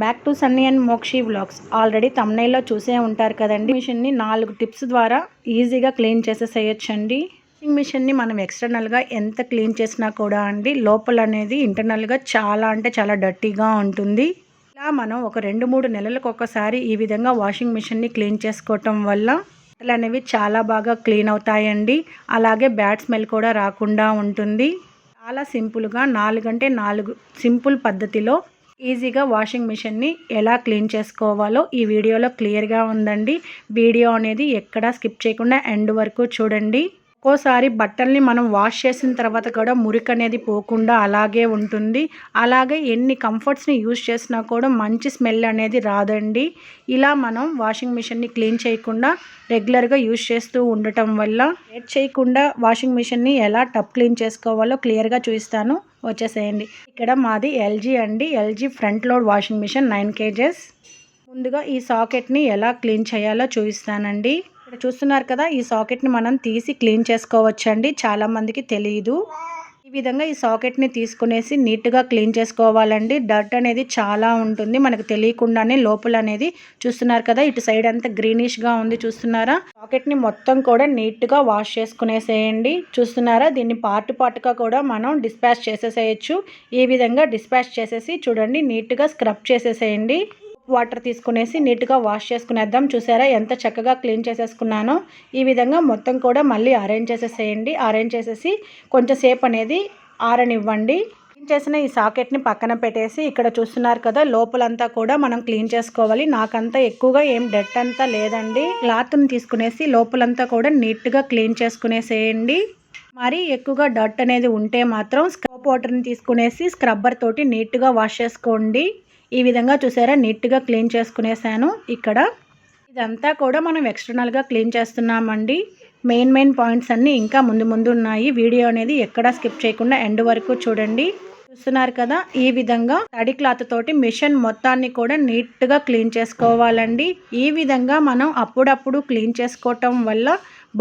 Back to Sunny and Mokshi vlogs already తమ్నైల్లో చూసే ఉంటారు కదండి. మిషన్ని నాలుగు టిప్స్ ద్వారా ఈజీగా క్లీన్ చేసేసేయచ్చండి. వాషింగ్ మిషన్ని మనం ఎక్స్టర్నల్గా ఎంత క్లీన్ చేసినా కూడా అండి లోపల అనేది ఇంటర్నల్గా చాలా అంటే చాలా డర్టీగా ఉంటుంది. ఇలా మనం ఒక రెండు మూడు నెలలకు ఒకసారి ఈ విధంగా వాషింగ్ మిషన్ని క్లీన్ చేసుకోవటం వల్ల బట్టలు అనేవి చాలా బాగా క్లీన్ అవుతాయండి. అలాగే బ్యాడ్ స్మెల్ కూడా రాకుండా ఉంటుంది. చాలా సింపుల్గా నాలుగంటే నాలుగు సింపుల్ పద్ధతిలో ఈజీగా వాషింగ్ మిషన్ని ఎలా క్లీన్ చేసుకోవాలో ఈ వీడియోలో క్లియర్గా ఉందండి. వీడియో అనేది ఎక్కడా స్కిప్ చేయకుండా ఎండ్ వరకు చూడండి. ఒక్కోసారి బట్టల్ని మనం వాష్ చేసిన తర్వాత కూడా మురికి అనేది పోకుండా అలాగే ఉంటుంది. అలాగే ఎన్ని కంఫర్ట్స్ని యూజ్ చేసినా కూడా మంచి స్మెల్ అనేది రాదండి. ఇలా మనం వాషింగ్ మిషన్ని క్లీన్ చేయకుండా రెగ్యులర్గా యూజ్ చేస్తూ ఉండటం వల్ల లేట్ చేయకుండా వాషింగ్ మిషన్ని ఎలా టప్ క్లీన్ చేసుకోవాలో క్లియర్గా చూపిస్తాను. వచ్చేసేయండి. ఇక్కడ మాది ఎల్జీ అండి. LG front load washing machine nine KGs. ముందుగా ఈ సాకెట్ని ఎలా క్లీన్ చేయాలో చూపిస్తానండి. ఇక్కడ చూస్తున్నారు కదా ఈ సాకెట్ని మనం తీసి క్లీన్ చేసుకోవచ్చండి. చాలామందికి తెలియదు ఈ విధంగా ఈ సాకెట్ని తీసుకునేసి నీట్గా క్లీన్ చేసుకోవాలండి. డర్ట్ అనేది చాలా ఉంటుంది. మనకు తెలియకుండానే లోపల అనేది చూస్తున్నారు కదా ఇటు సైడ్ అంతా గ్రీనిష్గా ఉంది చూస్తున్నారా? సాకెట్ని మొత్తం కూడా నీట్గా వాష్ చేసుకునేసేయండి. చూస్తున్నారా? దీన్ని పార్ట్ పార్ట్గా కూడా మనం డిస్పాచ్ చేసేసేయచ్చు. ఈ విధంగా డిస్పాచ్ చేసేసి చూడండి నీట్గా స్క్రబ్ చేసేసేయండి. వాటర్ తీసుకునేసి నీట్గా వాష్ చేసుకునేద్దాం. చూసారా ఎంత చక్కగా క్లీన్ చేసేసుకున్నానో. ఈ విధంగా మొత్తం కూడా మళ్ళీ అరేంజ్ చేసేసేయండి. అరేంజ్ చేసేసి కొంచెంసేపు అనేది ఆరనివ్వండి. క్లీన్ చేసిన ఈ సాకెట్ని పక్కన పెట్టేసి ఇక్కడ చూస్తున్నారు కదా లోపలంతా కూడా మనం క్లీన్ చేసుకోవాలి. నాకంతా ఎక్కువగా ఏం డెట్ అంతా లేదండి. క్లాత్ని తీసుకునేసి లోపలంతా కూడా నీట్గా క్లీన్ చేసుకునేసేయండి. మరి ఎక్కువగా డట్ అనేది ఉంటే మాత్రం స్క్రబ్ వాటర్ని తీసుకునేసి స్క్రబ్బర్ తోటి నీట్గా వాష్ చేసుకోండి. ఈ విధంగా చూసారా? నీట్గా క్లీన్ చేసుకునేసాను ఇక్కడ. ఇదంతా కూడా మనం ఎక్స్టర్నల్గా క్లీన్ చేస్తున్నామండి. మెయిన్ మెయిన్ పాయింట్స్ అన్నీ ఇంకా ముందు ముందు ఉన్నాయి. వీడియో అనేది ఎక్కడా స్కిప్ చేయకుండా ఎండ్ వరకు చూడండి. చూస్తున్నారు కదా ఈ విధంగా తడి క్లాత్ తోటి మిషన్ మొత్తాన్ని కూడా నీట్గా క్లీన్ చేసుకోవాలండి. ఈ విధంగా మనం అప్పుడప్పుడు క్లీన్ చేసుకోవటం వల్ల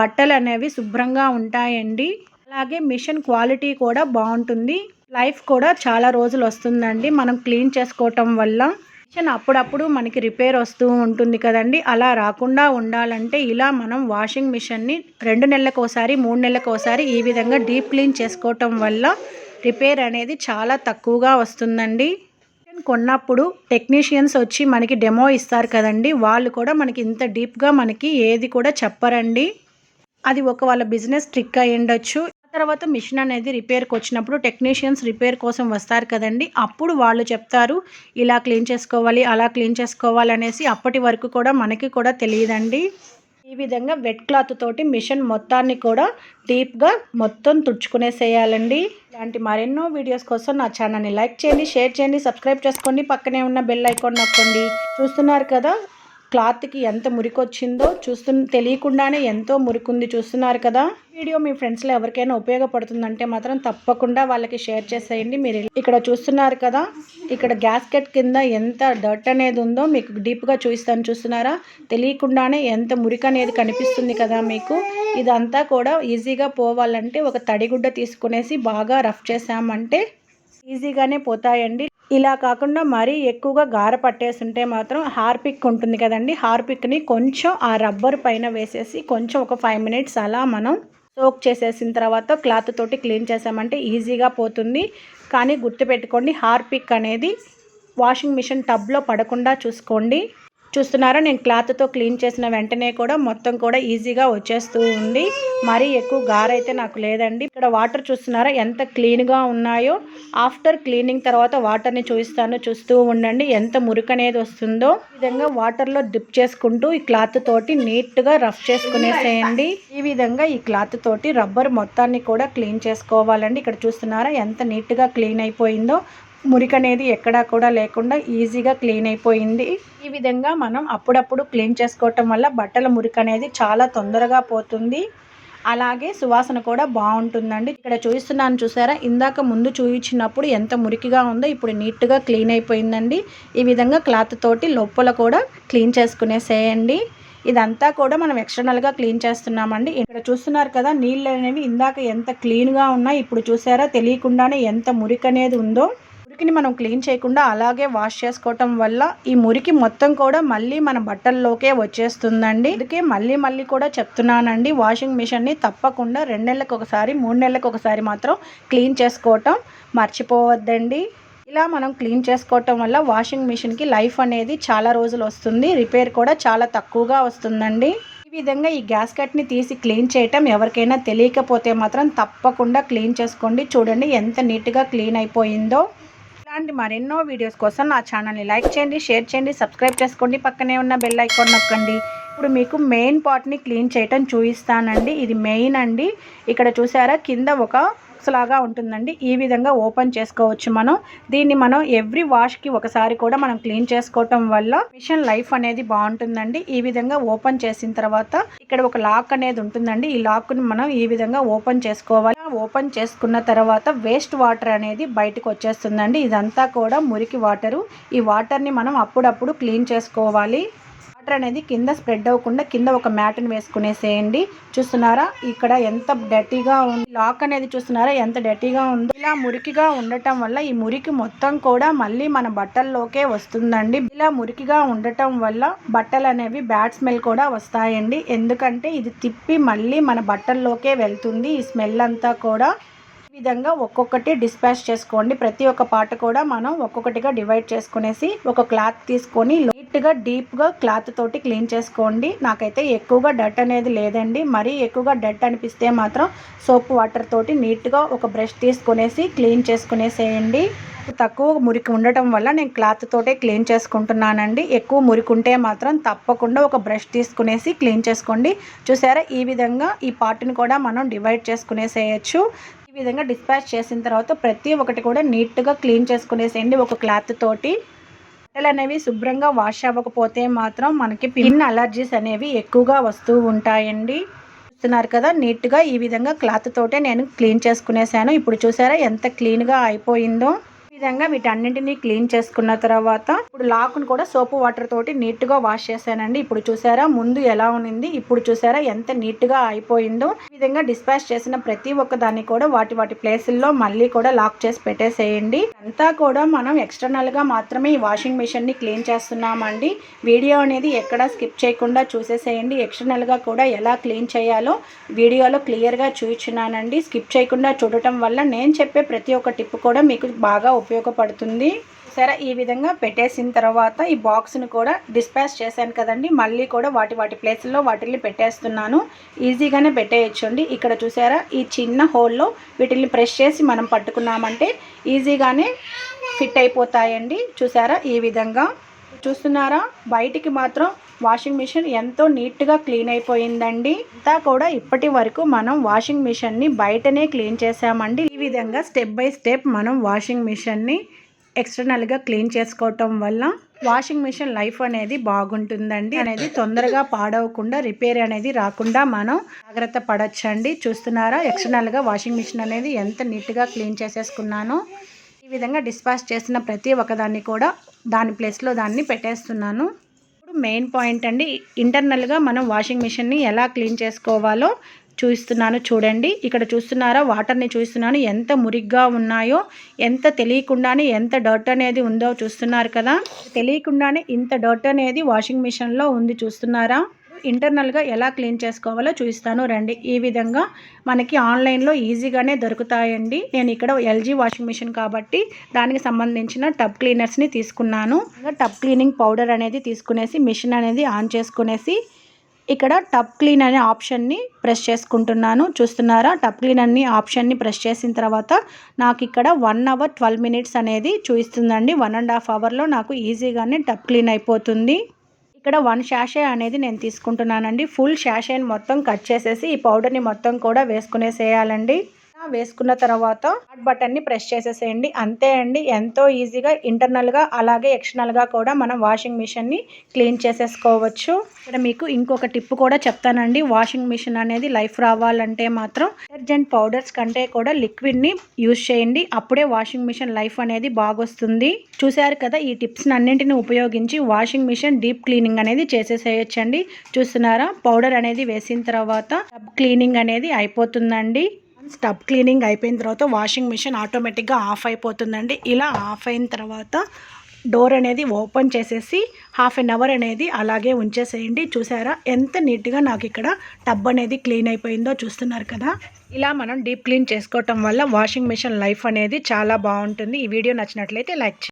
బట్టలు అనేవి శుభ్రంగా ఉంటాయండి. అలాగే మిషన్ క్వాలిటీ కూడా బాగుంటుంది. లైఫ్ కూడా చాలా రోజులు వస్తుందండి. మనం క్లీన్ చేసుకోవటం వల్ల కిచెన్ అప్పుడప్పుడు మనకి రిపేర్ వస్తూ ఉంటుంది కదండి. అలా రాకుండా ఉండాలంటే ఇలా మనం వాషింగ్ మిషన్ని రెండు నెలలకు ఒకసారి మూడు నెలలకు ఒకసారి ఈ విధంగా డీప్ క్లీన్ చేసుకోవటం వల్ల రిపేర్ అనేది చాలా తక్కువగా వస్తుందండి. కొన్నప్పుడు టెక్నీషియన్స్ వచ్చి మనకి డెమో ఇస్తారు కదండి. వాళ్ళు కూడా మనకి ఇంత డీప్గా మనకి ఏది కూడా చెప్పరండి. అది ఒక వాళ్ళ బిజినెస్ ట్రిక్ అయి ఉండొచ్చు తర్వాత మిషన్ అనేది రిపేర్కి వచ్చినప్పుడు టెక్నీషియన్స్ రిపేర్ కోసం వస్తారు కదండి. అప్పుడు వాళ్ళు చెప్తారు ఇలా క్లీన్ చేసుకోవాలి అలా క్లీన్ చేసుకోవాలి అనేసి అప్పటి వరకు కూడా మనకి కూడా తెలియదండి. ఈ విధంగా వెట్ క్లాత్ తోటి మిషన్ మొత్తాన్ని కూడా డీప్గా మొత్తం తుడుచుకునేసేయాలండి. ఇలాంటి మరెన్నో వీడియోస్ కోసం నా ఛానల్ని లైక్ చేయండి షేర్ చేయండి సబ్స్క్రైబ్ చేసుకోండి. పక్కనే ఉన్న బెల్ ఐకాన్ నొక్కండి. చూస్తున్నారు కదా క్లాత్కి ఎంత మురికి వచ్చిందో చూస్తు తెలియకుండానే ఎంతో మురికుంది చూస్తున్నారు కదా. వీడియో మీ ఫ్రెండ్స్లో ఎవరికైనా ఉపయోగపడుతుందంటే మాత్రం తప్పకుండా వాళ్ళకి షేర్ చేసేయండి. మీరు ఇక్కడ చూస్తున్నారు కదా. ఇక్కడ గ్యాస్కెట్ కింద ఎంత డర్ట్ అనేది ఉందో మీకు డీప్గా చూపిస్తాను చూస్తున్నారా? తెలియకుండానే ఎంత మురికి అనేది కనిపిస్తుంది కదా మీకు. ఇదంతా కూడా ఈజీగా పోవాలంటే ఒక తడిగుడ్డ తీసుకునేసి బాగా రఫ్ చేసామంటే ఈజీగానే పోతాయండి. ఇలా కాకుండా మరీ ఎక్కువగా గార పట్టేస్తుంటే మాత్రం హార్పిక్ ఉంటుంది కదండి. హార్పిక్ని కొంచెం ఆ రబ్బర్ పైన వేసేసి కొంచెం ఒక ఫైవ్ మినిట్స్ అలా మనం సోక్ చేసేసిన తర్వాత క్లాత్ తోటి క్లీన్ చేసామంటే ఈజీగా పోతుంది. కానీ గుర్తుపెట్టుకోండి హార్పిక్ అనేది వాషింగ్ మిషన్ టబ్లో పడకుండా చూసుకోండి. చూస్తున్నారా? నేను క్లాత్తో క్లీన్ చేసిన వెంటనే కూడా మొత్తం కూడా ఈజీగా వచ్చేస్తూ ఉంది. మరీ ఎక్కువ గారైతే నాకు లేదండి. ఇక్కడ వాటర్ చూస్తున్నారా? ఎంత క్లీన్గా ఉన్నాయో. ఆఫ్టర్ క్లీనింగ్ తర్వాత వాటర్ని చూపిస్తాను చూస్తూ ఉండండి ఎంత మురికి అనేది వస్తుందో. ఈ విధంగా వాటర్లో డిప్ చేసుకుంటూ ఈ క్లాత్ తోటి నీట్గా రఫ్ చేసుకునేసేయండి. ఈ విధంగా ఈ క్లాత్ తోటి రబ్బర్ మొత్తాన్ని కూడా క్లీన్ చేసుకోవాలండి. ఇక్కడ చూస్తున్నారా? ఎంత నీట్గా క్లీన్ అయిపోయిందో. మురికి అనేది ఎక్కడా కూడా లేకుండా ఈజీగా క్లీన్ అయిపోయింది. ఈ విధంగా మనం అప్పుడప్పుడు క్లీన్ చేసుకోవటం వల్ల బట్టల మురికి అనేది చాలా తొందరగా పోతుంది. అలాగే సువాసన కూడా బాగుంటుందండి. ఇక్కడ చూపిస్తున్నాను చూసారా? ఇందాక ముందు చూపించినప్పుడు ఎంత మురికిగా ఉందో ఇప్పుడు నీట్గా క్లీన్ అయిపోయిందండి. ఈ విధంగా క్లాత్ తోటి లోపల కూడా క్లీన్ చేసుకునేసేయండి. ఇదంతా కూడా మనం ఎక్స్టర్నల్గా క్లీన్ చేస్తున్నామండి. ఇక్కడ చూస్తున్నారు కదా నీళ్ళు అనేవి ఇందాక ఎంత క్లీన్గా ఉన్నాయి ఇప్పుడు చూసారా? తెలియకుండానే ఎంత మురికి అనేది ఉందో. మురికిని మనం క్లీన్ చేయకుండా అలాగే వాష్ చేసుకోవటం వల్ల ఈ మురికి మొత్తం కూడా మళ్ళీ మన బట్టల్లోకే వచ్చేస్తుందండి. అందుకే మళ్ళీ మళ్ళీ కూడా చెప్తున్నానండి వాషింగ్ మిషన్ని తప్పకుండా రెండు నెలలకు ఒకసారి మూడు నెలలకు ఒకసారి మాత్రం క్లీన్ చేసుకోవటం మర్చిపోవద్దండి. ఇలా మనం క్లీన్ చేసుకోవటం వల్ల వాషింగ్ మిషన్కి లైఫ్ అనేది చాలా రోజులు వస్తుంది రిపేర్ కూడా చాలా తక్కువగా వస్తుందండి. ఈ విధంగా ఈ గ్యాస్ కట్ని తీసి క్లీన్ చేయటం ఎవరికైనా తెలియకపోతే మాత్రం తప్పకుండా క్లీన్ చేసుకోండి. చూడండి ఎంత నీట్గా క్లీన్ అయిపోయిందో. అలాంటి మరెన్నో వీడియోస్ కోసం నా ఛానల్ని లైక్ చేయండి షేర్ చేయండి సబ్స్క్రైబ్ చేసుకోండి. పక్కనే ఉన్న బెల్ ఐకాన్ నొక్కండి. ఇప్పుడు మీకు మెయిన్ పార్ట్ని క్లీన్ చేయటం చూపిస్తానండి. ఇది మెయిన్ అండి. ఇక్కడ చూసారా? కింద ఒక బాక్స్ లాగా ఉంటుందండి. ఈ విధంగా ఓపెన్ చేసుకోవచ్చు మనం. దీన్ని మనం ఎవ్రీ వాష్కి ఒకసారి కూడా మనం క్లీన్ చేసుకోవటం వల్ల మిషన్ లైఫ్ అనేది బాగుంటుందండి. ఈ విధంగా ఓపెన్ చేసిన తర్వాత ఇక్కడ ఒక లాక్ అనేది ఉంటుందండి. ఈ లాక్ని మనం ఈ విధంగా ఓపెన్ చేసుకోవాలి. ఓపెన్ చేసుకున్న తర్వాత వేస్ట్ వాటర్ అనేది బయటకు వచ్చేస్తుందండి. ఇదంతా కూడా మురికి వాటరు. ఈ వాటర్ని మనం అప్పుడప్పుడు క్లీన్ చేసుకోవాలి. బట్టర్ అనేది కింద స్ప్రెడ్ అవ్వకుండా కింద ఒక మ్యాట్ని వేసుకునేసేయండి. చూస్తున్నారా? ఇక్కడ ఎంత డర్టీగా ఉంది. లాక్ అనేది చూస్తున్నారా? ఎంత డర్టీగా ఉందో. ఇలా మురికిగా ఉండటం వల్ల ఈ మురికి మొత్తం కూడా మళ్ళీ మన బట్టల్లోకే వస్తుందండి. ఇలా మురికిగా ఉండటం వల్ల బట్టలు అనేవి బ్యాడ్ స్మెల్ కూడా వస్తాయండి. ఎందుకంటే ఇది తిప్పి మళ్ళీ మన బట్టల్లోకే వెళ్తుంది. ఈ స్మెల్ అంతా కూడా విధంగా ఒక్కొక్కటి డిస్పాచ్ చేసుకోండి. ప్రతి ఒక్క పాట కూడా మనం ఒక్కొక్కటిగా డివైడ్ చేసుకునేసి ఒక క్లాత్ తీసుకొని నీట్గా డీప్గా క్లాత్ తోటి క్లీన్ చేసుకోండి. నాకైతే ఎక్కువగా డట్ అనేది లేదండి. మరీ ఎక్కువగా డట్ అనిపిస్తే మాత్రం సోప్ వాటర్ తోటి నీట్గా ఒక బ్రష్ తీసుకునేసి క్లీన్ చేసుకునేసేయండి. తక్కువ మురికి ఉండటం వల్ల నేను క్లాత్ తోటే క్లీన్ చేసుకుంటున్నానండి. ఎక్కువ మురికి ఉంటే మాత్రం తప్పకుండా ఒక బ్రష్ తీసుకునేసి క్లీన్ చేసుకోండి. చూసారా? ఈ విధంగా ఈ పార్ట్ని కూడా మనం డివైడ్ చేసుకునేసేయచ్చు. విధంగా డిస్పాచ్ చేసిన తర్వాత ప్రతి ఒక్కటి కూడా నీట్గా క్లీన్ చేసుకునేసేయండి ఒక క్లాత్ తోటి. బట్టలు అనేవి శుభ్రంగా వాష్ అవ్వకపోతే మాత్రం మనకి పిన్ అలర్జీస్ అనేవి ఎక్కువగా వస్తూ ఉంటాయండి. చూస్తున్నారు కదా నీట్గా ఈ విధంగా క్లాత్ తోటే నేను క్లీన్ చేసుకునేసాను. ఇప్పుడు చూసారా ఎంత క్లీన్గా అయిపోయిందో. విధంగా వీటన్నింటినీ క్లీన్ చేసుకున్న తర్వాత ఇప్పుడు లాక్ను కూడా సోపు వాటర్ తోటి నీట్గా వాష్ చేశానండి. ఇప్పుడు చూసారా ముందు ఎలా ఉన్నింది ఇప్పుడు చూసారా ఎంత నీట్గా అయిపోయిందో. ఈ విధంగా డిస్పాచ్ చేసిన ప్రతి ఒక్క దాన్ని కూడా వాటి వాటి ప్లేసుల్లో మళ్ళీ కూడా లాక్ చేసి పెట్టేసేయండి. అంతా కూడా మనం ఎక్స్టర్నల్గా మాత్రమే ఈ వాషింగ్ మిషన్ని క్లీన్ చేస్తున్నామండి. వీడియో అనేది ఎక్కడ స్కిప్ చేయకుండా చూసేసేయండి. ఎక్స్టర్నల్గా కూడా ఎలా క్లీన్ చేయాలో వీడియోలో క్లియర్గా చూపించినానండి. స్కిప్ చేయకుండా చూడటం వల్ల నేను చెప్పే ప్రతి ఒక్క టిప్ కూడా మీకు బాగా ఉపయోగపడుతుంది. సరే ఈ విధంగా పెట్టేసిన తర్వాత ఈ బాక్స్ని కూడా డిస్పాచ్ చేశాను కదండి. మళ్ళీ కూడా వాటి వాటి ప్లేస్లో వాటిని పెట్టేస్తున్నాను. ఈజీగానే పెట్టేయచ్చండి. ఇక్కడ చూసారా ఈ చిన్న హోల్లో వీటిని ప్రెస్ చేసి మనం పట్టుకున్నామంటే ఈజీగానే ఫిట్ అయిపోతాయండి. చూసారా ఈ విధంగా చూస్తున్నారా? బయటికి మాత్రం వాషింగ్ మిషన్ ఎంతో నీట్గా క్లీన్ అయిపోయిందండి. అంతా కూడా ఇప్పటి వరకు మనం వాషింగ్ మిషన్ని బయటనే క్లీన్ చేసామండి ఈ విధంగా స్టెప్ బై స్టెప్ మనం వాషింగ్ మిషన్ని ఎక్స్టర్నల్గా క్లీన్ చేసుకోవటం వల్ల వాషింగ్ మిషన్ లైఫ్ అనేది బాగుంటుందండి. అనేది తొందరగా పాడవకుండా రిపేర్ అనేది రాకుండా మనం జాగ్రత్త పడచ్చండి. చూస్తున్నారా? ఎక్స్టర్నల్గా వాషింగ్ మిషన్ అనేది ఎంత నీట్గా క్లీన్ చేసేసుకున్నానో. ఈ విధంగా డిస్పాచ్ చేసిన ప్రతి ఒక్కదాన్ని కూడా దాని ప్లేస్లో దాన్ని పెట్టేస్తున్నాను. ఇప్పుడు మెయిన్ పాయింట్ అండి ఇంటర్నల్గా మనం వాషింగ్ మిషన్ని ఎలా క్లీన్ చేసుకోవాలో చూస్తున్నాను చూడండి. ఇక్కడ చూస్తున్నారా వాటర్ని చూస్తున్నాను. ఎంత మురిగ్గా ఉన్నాయో ఎంత తెలియకుండానే ఎంత డర్ట్ అనేది ఉందో చూస్తున్నారు కదా. తెలియకుండానే ఇంత డర్ట్ అనేది వాషింగ్ మిషన్లో ఉంది చూస్తున్నారా? ఇంటర్నల్గా ఎలా క్లీన్ చేసుకోవాలో చూపిస్తాను. రండి. ఈ విధంగా మనకి ఆన్లైన్లో ఈజీగానే దొరుకుతాయండి. నేను ఇక్కడ ఎల్జీ వాషింగ్ మిషన్ కాబట్టి దానికి సంబంధించిన టబ్ క్లీనర్స్ని తీసుకున్నాను. టబ్ క్లీనింగ్ పౌడర్ అనేది తీసుకునేసి మిషన్ అనేది ఆన్ చేసుకునేసి ఇక్కడ టబ్ క్లీన్ అనే ఆప్షన్ని ప్రెస్ చేసుకుంటున్నాను. చూస్తున్నారా? టబ్ క్లీన్ అన్ని ఆప్షన్ని ప్రెస్ చేసిన తర్వాత నాకు ఇక్కడ వన్ అవర్ ట్వెల్వ్ మినిట్స్ అనేది చూపిస్తుందండి. వన్ అండ్ హాఫ్ అవర్లో నాకు ఈజీగానే టబ్ క్లీన్ అయిపోతుంది. ఇక్కడ వన్ షాషే అనేది నేను తీసుకుంటున్నానండి. ఫుల్ షాషేని మొత్తం కట్ చేసేసి ఈ పౌడర్ని మొత్తం కూడా వేసుకునేసేయాలండి. వేసుకున్న తర్వాత హాట్ బటన్ని ప్రెస్ చేసేసేయండి. అంతే అండి. ఎంతో ఈజీగా ఇంటర్నల్గా అలాగే ఎక్స్టర్నల్గా కూడా మనం వాషింగ్ మిషన్ని క్లీన్ చేసేసుకోవచ్చు. ఇక్కడ మీకు ఇంకొక టిప్ కూడా చెప్తానండి. వాషింగ్ మిషన్ అనేది లైఫ్ రావాలంటే మాత్రం డిటర్జెంట్ పౌడర్స్ కంటే కూడా లిక్విడ్ని యూజ్ చేయండి. అప్పుడే వాషింగ్ మిషన్ లైఫ్ అనేది బాగొస్తుంది. చూశారు కదా ఈ టిప్స్ని అన్నింటిని ఉపయోగించి వాషింగ్ మిషన్ డీప్ క్లీనింగ్ అనేది చేసేసేయచ్చండి. చూస్తున్నారా? పౌడర్ అనేది వేసిన తర్వాత క్లీనింగ్ అనేది అయిపోతుందండి. స్టబ్ క్లీనింగ్ అయిపోయిన తర్వాత వాషింగ్ మిషన్ ఆటోమేటిక్గా ఆఫ్ అయిపోతుందండి. ఇలా ఆఫ్ అయిన తర్వాత డోర్ అనేది ఓపెన్ చేసేసి హాఫ్ అన్ అవర్ అనేది అలాగే ఉంచేసేయండి. చూసారా? ఎంత నీట్గా నాకు ఇక్కడ టబ్ అనేది క్లీన్ అయిపోయిందో చూస్తున్నారు కదా? ఇలా మనం డీప్ క్లీన్ చేసుకోవటం వల్ల వాషింగ్ మిషన్ లైఫ్ అనేది చాలా బాగుంటుంది. ఈ వీడియో నచ్చినట్లయితే లైక్ చేయండి.